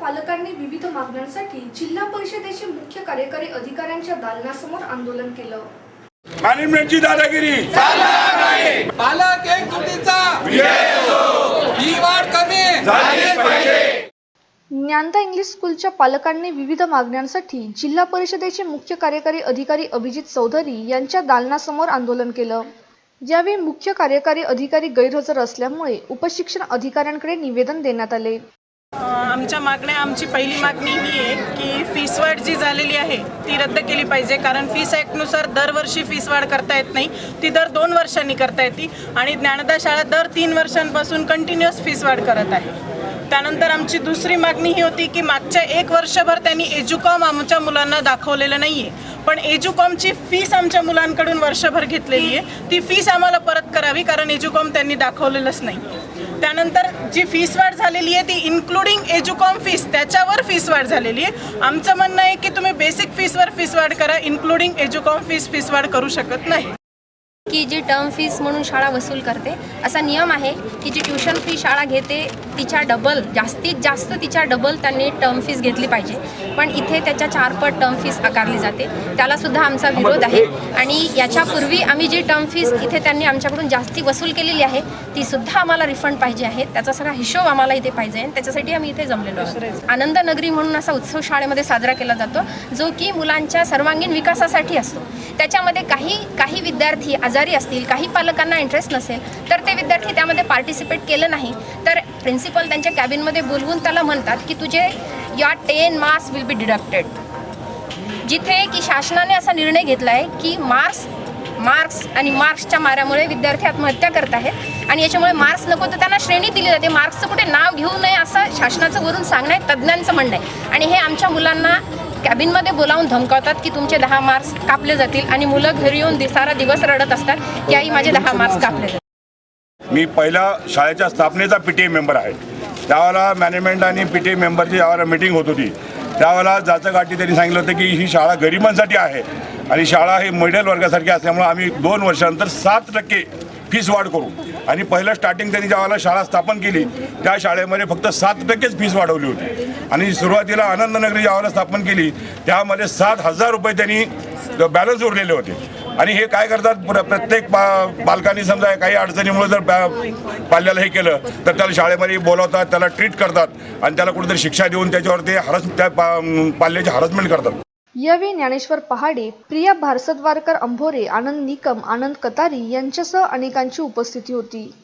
पालकांनी विविध मागण्यांसाठी जिल्हा परिषदेचे मुख्य कार्यकारी अधिकाऱ्यांच्या दालनासमोर आंदोलन केलं. मॅनेजमेंटची दादागिरी. पालक एक चुकीचा. ही वाढ कमी. ज्ञानदा इंग्लिश स्कूलच्या पालकांनी विविध मागण्यांसाठी जिल्हा परिषदेचे मुख्य कार्यकारी अधिकारी अभिजित चौधरी यांच्या दालनासमोर आंदोलन केलं. यावेळी मुख्य कार्यकारी अधिकारी गैरहजर असल्यामुळे उपशिक्षण अधिकाऱ्यांकडे निवेदन देण्यात आले. आमच्या मागण्या आमची पहिली मागणी ही आहे की फीस वाढ जी झालेली आहे ती रद्द केली पाहिजे. कारण फीस ॲक्टनुसार दरवर्षी फीस वाढ करता येत नाही. ती दर दोन वर्षांनी करता येते. आणि ज्ञानदा शाळा दर तीन वर्षांपासून कंटिन्युअस फीस वाढ करत आहे. त्यानंतर आमची दुसरी मागणी ही होती की मागच्या एक वर्षभर त्यांनी एज्युकॉम आमच्या मुलांना दाखवलेलं नाही आहे पण एज्युकॉमची फीस आमच्या मुलांकडून वर्षभर घेतलेली आहे. ती फीस आम्हाला परत करावी कारण एज्युकॉम त्यांनी दाखवलेलंच नाही. त्यानंतर जी फीस वाढ झालेली आहे ती इन्क्लुडिंग एज्युकॉम फीस त्याच्यावर फीस वाढ झालेली आहे. आमचं म्हणणं आहे की तुम्ही बेसिक फीसवर फीस वाढ करा इन्क्लुडिंग एज्युकॉम फीस फीस वाढ करू शकत नाही. की जी टर्म फीस म्हणून शाळा वसूल करते असा नियम आहे की जी ट्युशन फी शाळा घेते तिच्या डबल जास्तीत जास्त तिच्या डबल त्यांनी टर्म फीस घेतली पाहिजे. पण इथे त्याच्या चारपट टर्म फीस आकारली जाते. त्याला सुद्धा आमचा विरोध आहे. आणि याच्यापूर्वी आम्ही जी टर्म फीस इथे त्यांनी आमच्याकडून जास्ती वसूल केलेली आहे ती सुद्धा आम्हाला रिफंड पाहिजे आहे. त्याचा सगळा हिशोब आम्हाला इथे पाहिजे आणि त्याच्यासाठी आम्ही इथे जमलेलो आहोत. आनंद नगरी म्हणून असा उत्सव शाळेमध्ये साजरा केला जातो जो की मुलांच्या सर्वांगीण विकासासाठी असतो. त्याच्यामध्ये काही काही विद्यार्थी आजारी असतील काही पालकांना इंटरेस्ट नसेल तर ते विद्यार्थी त्यामध्ये पार्टिसिपेट केलं नाही. तर प्रिन्सिपल त्यांच्या कॅबिनमध्ये बोलवून त्याला म्हणतात की तुझे या ten marks will be deducted जिथे की शासनाने असा निर्णय घेतला आहे की मार्क्स मार्क्स आणि मार्क्सच्या माऱ्यामुळे विद्यार्थी आत्महत्या करत आहेत आणि याच्यामुळे मार्क्स नको तर त्यांना श्रेणी दिली जाते. मार्क्सचं कुठे नाव घेऊ नये असं शासनाचं वरून सांगणं आहे तज्ज्ञांचं म्हणणं आहे. आणि हे आमच्या मुलांना कॅबिनमध्ये बोलावून धमकावतात की तुमचे दहा मार्क्स कापले जातील आणि मुलं घरी येऊन दिसारा दिवस रडत असतात. की आई माझे दहा मार्क्स कापले जातील. मी पहिला शाळेच्या स्थापनेचा पी टी ए मेंबर आहे. त्यावेळेला मॅनेजमेंट आणि पी टी ए मेंबरची ज्यावेळेला मिटिंग होत होती. त्यावेळेला जाचं गाठी त्यांनी सांगितलं होतं की ही शाळा गरिबांसाठी आहे आणि शाळा ही मिडल वर्गासारखी असल्यामुळे आम्ही दोन वर्षानंतर सात टक्के फीस वाढ करू. आणि पहिलं स्टार्टिंग त्यांनी ज्यावेळेला शाळा स्थापन केली त्या शाळेमध्ये फक्त सात टक्केच फीस वाढवली होती. आणि सुरुवातीला आनंदनगरी ज्यावेळेला स्थापन केली त्यामध्ये सात हजार रुपये त्यांनी बॅलन्स उरलेले होते. आणि हे काय करतात? प्रत्येक पा पालकांनी समजा काही अडचणीमुळे जर पाल्याला हे केलं तर त्याला शाळेमध्ये बोलवतात त्याला ट्रीट करतात आणि त्याला कुठेतरी शिक्षा देऊन त्याच्यावर ते हरस त्या पाल्याची हरसमेंट करतात. यावेळी ज्ञानेश्वर पहाडे प्रिया भारसद्वारकर अंभोरे आनंद निकम आनंद कतारी यांच्यासह अनेकांची उपस्थिती होती.